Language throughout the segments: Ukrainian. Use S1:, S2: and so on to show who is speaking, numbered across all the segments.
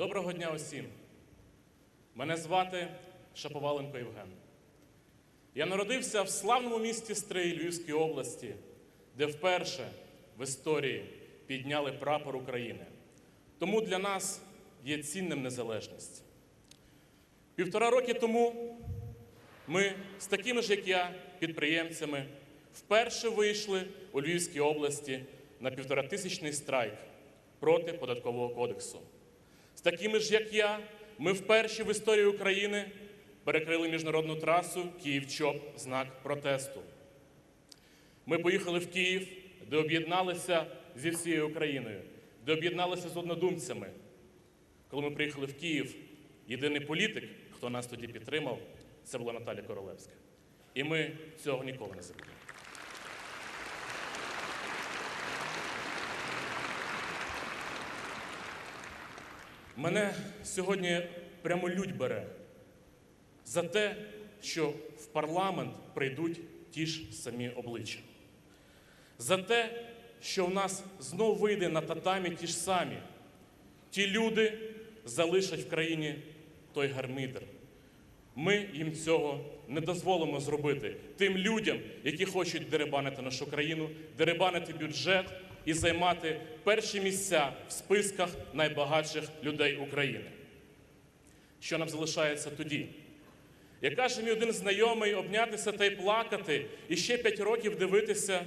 S1: Доброго дня усім. Мене звати Шаповаленко Євген. Я народився в славному місті Стрий Львівської області, де вперше в історії підняли прапор України. Тому для нас є цінним незалежність. Півтора роки тому ми з такими ж, як я, підприємцями, вперше вийшли у Львівській області на півторатисячний страйк проти податкового кодексу. З такими ж, як я, ми вперше в історії України перекрили міжнародну трасу Київ-Чоп знак протесту. Ми поїхали в Київ, де об'єдналися зі всією Україною, де об'єдналися з однодумцями. Коли ми приїхали в Київ, єдиний політик, хто нас тоді підтримав, це була Наталя Королевська. І ми цього ніколи не забудемо. Мене сьогодні прямо лють бере за те, що в парламент прийдуть ті ж самі обличчя. За те, що в нас знов вийде на татамі ті ж самі. Ті люди залишать в країні той гармидер. Ми їм цього не дозволимо зробити тим людям, які хочуть деребанити нашу країну, деребанити бюджет і займати перші місця в списках найбагатших людей України. Що нам залишається тоді? Як каже мій один знайомий, обнятися та й плакати, і ще п'ять років дивитися,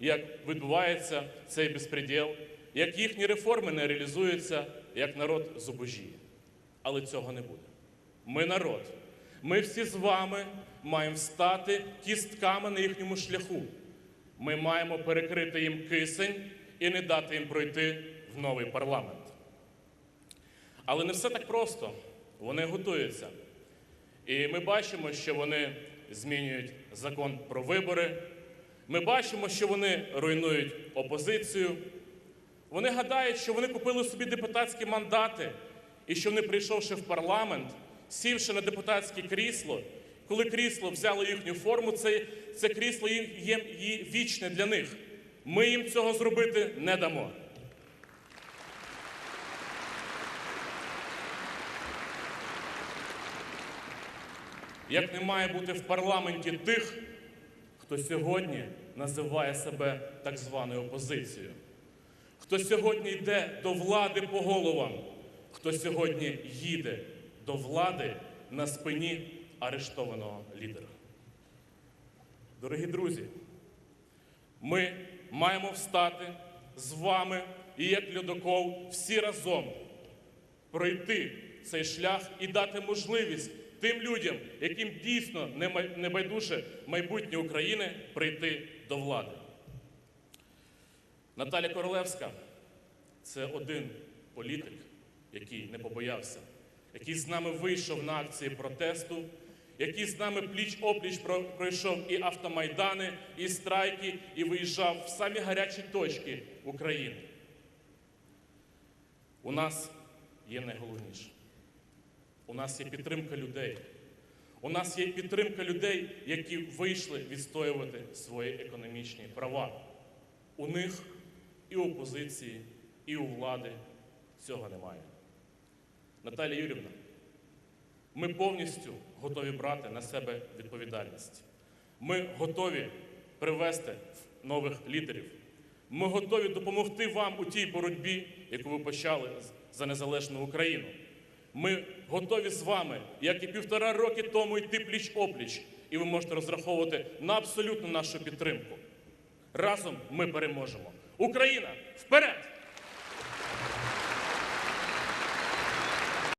S1: як відбувається цей безпреділ, як їхні реформи не реалізуються, як народ зубожіє. Але цього не буде. Ми народ. Ми всі з вами маємо стати кістками на їхньому шляху. Ми маємо перекрити їм кисень і не дати їм пройти в новий парламент. Але не все так просто. Вони готуються. І ми бачимо, що вони змінюють закон про вибори. Ми бачимо, що вони руйнують опозицію. Вони гадають, що вони купили собі депутатські мандати, і що вони, прийшовши в парламент, сівши на депутатське крісло, коли крісло взяло їхню форму, це, це крісло є, є, є вічне для них. Ми їм цього зробити не дамо. Як не має бути в парламенті тих, хто сьогодні називає себе так званою опозицією, хто сьогодні йде до влади по головам, хто сьогодні їде до влади на спині арештованого лідера. Дорогі друзі, ми маємо встати з вами і як льодокол всі разом пройти цей шлях і дати можливість тим людям, яким дійсно не не байдуже майбутнє України, прийти до влади. Наталя Королевська це один політик, який не побоявся, який з нами вийшов на акції протесту, який з нами пліч опліч пройшов і автомайдани, і страйки, і виїжджав в самі гарячі точки України. У нас є найголовніше. У нас є підтримка людей. У нас є підтримка людей, які вийшли відстоювати свої економічні права. У них і у опозиції, і у влади цього немає. Наталія Юрівна, ми повністю готові брати на себе відповідальність. Ми готові привести нових лідерів. Ми готові допомогти вам у тій боротьбі, яку ви почали за незалежну Україну. Ми готові з вами, як і півтора роки тому, йти пліч опліч, і ви можете розраховувати на абсолютну нашу підтримку. Разом ми переможемо. Україна вперед!